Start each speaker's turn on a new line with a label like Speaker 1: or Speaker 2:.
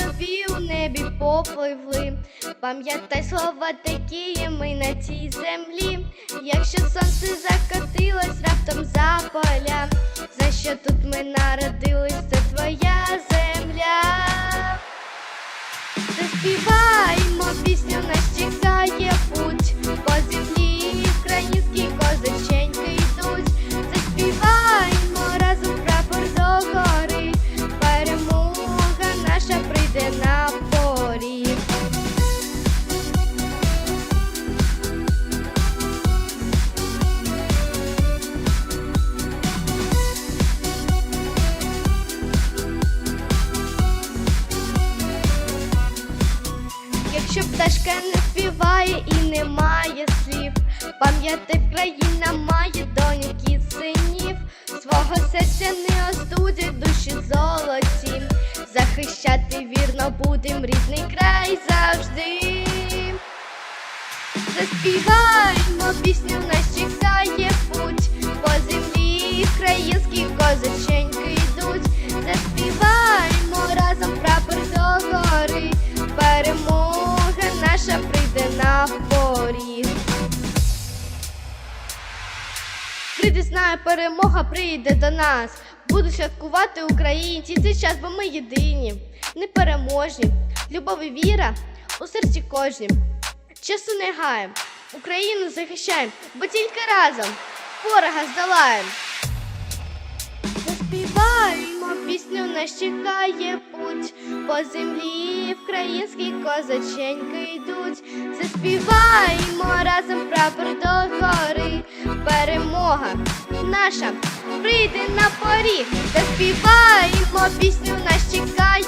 Speaker 1: собі у небі попливли. Пам'ятай слова такі, ми на цій землі. Якщо сонце закотилось раптом за поля, за що тут ми народились, це твоя земля. Заспіваймо Якщо пташка не співає і немає слів, пам'ятай, країна має доньок і синів, свого серця не остудять душі золоті, захищати вірно будем рідний край завжди. Заспіваймо пісню, нас прийде на поріг. Прийде знає, перемога прийде до нас. Буду святкувати українці цей час, бо ми єдині, непереможні. Любов і віра у серці кожнім. Часу не гаєм, Україну захищаєм, бо тільки разом ворога здолаєм. Пісню, нас чекає путь по землі, українські козаченьки йдуть. Заспіваємо разом прапор до гори. Перемога наша прийде на поріг. Заспіваємо пісню, нас чекає